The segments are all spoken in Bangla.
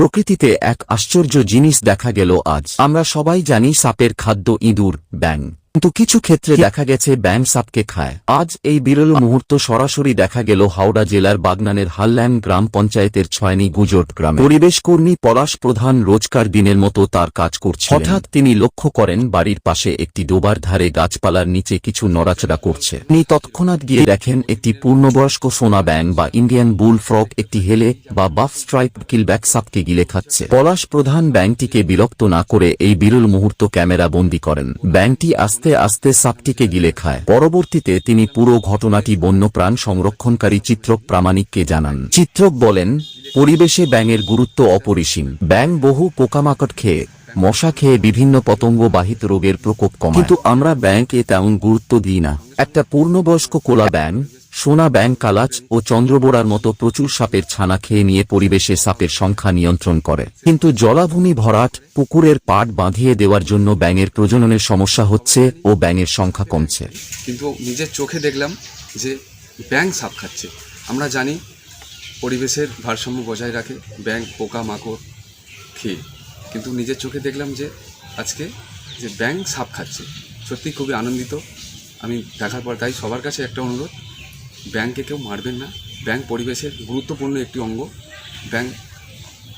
প্রকৃতিতে এক আশ্চর্য জিনিস দেখা গেল আজ। আমরা সবাই জানি সাপের খাদ্য ইঁদুর ব্যাং কিন্তু কিছু ক্ষেত্রে দেখা গেছে ব্যাং সাপকে খায়। আজ এই বিরল মুহূর্ত সরাসরি দেখা গেল হাওড়া জেলার বাগনানের হাল্ল্যান্ড গ্রাম পঞ্চায়েতের ছয়নি গুজট গ্রামে। পরিবেশ কর্মী পলাশ প্রধান রোজকার দিনের মতো তার কাজ করছে হঠাৎ তিনি লক্ষ্য করেন বাড়ির পাশে একটি ডোবার ধারে গাছপালার নিচে কিছু নড়াচড়া করছে। তিনি তৎক্ষণাৎ গিয়ে দেখেন একটি পূর্ণবয়স্ক সোনা ব্যাং বা ইন্ডিয়ান বুল ফ্রক একটি হেলে বা বাফ স্ট্রাইপ কিলব্যাক সাপকে গিলে খাচ্ছে। পলাশ প্রধান ব্যাংকটিকে বিরক্ত না করে এই বিরল মুহূর্ত ক্যামেরা বন্দী করেন। ব্যাংকটি আস্তে আস্তে আস্তে সাপটিকে গিলে খায়। পরবর্তীতে তিনি পুরো ঘটনাটি বন্যপ্রাণ সংরক্ষণকারী চিত্রক প্রামাণিককে জানান। চিত্রক বলেন, পরিবেশে ব্যাঙের গুরুত্ব অপরিসীম। ব্যাঙ বহু পোকামাকড় খেয়ে, মশা খেয়ে বিভিন্ন পতঙ্গ বাহিত রোগের প্রকোপ কমায়। কিন্তু আমরা ব্যাংকে তেমন গুরুত্ব দিই না। একটা পূর্ণবয়স্ক কোলা ব্যাং সোনা ব্যাং কালাচ ও চন্দ্রবোড়ার মতো প্রচুর সাপের ছানা খেয়ে নিয়ে পরিবেশে সাপের সংখ্যা নিয়ন্ত্রণ করে। কিন্তু জলাভূমি ভরাট পুকুরের পাট বাঁধিয়ে দেওয়ার জন্য ব্যাঙের প্রজননের সমস্যা হচ্ছে ও ব্যাঙের সংখ্যা কমছে। কিন্তু নিজের চোখে দেখলাম যে ব্যাঙ সাপ খাচ্ছে। আমরা জানি পরিবেশের ভারসাম্য বজায় রাখে, ব্যাঙ পোকা মাকড় খেয়ে। কিন্তু নিজের চোখে দেখলাম যে আজকে যে ব্যাঙ সাপ খাচ্ছে সত্যি খুবই আনন্দিত। আমি দেখার পর তাই সবার কাছে একটা অনুরোধ ব্যাংকে কেউ মারবেন না। ব্যাংক পরিবেশের গুরুত্বপূর্ণ একটি অঙ্গ। ব্যাংক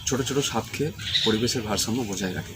ছোট ছোট সাপ খেয়ে পরিবেশের ভারসাম্য বজায় রাখে।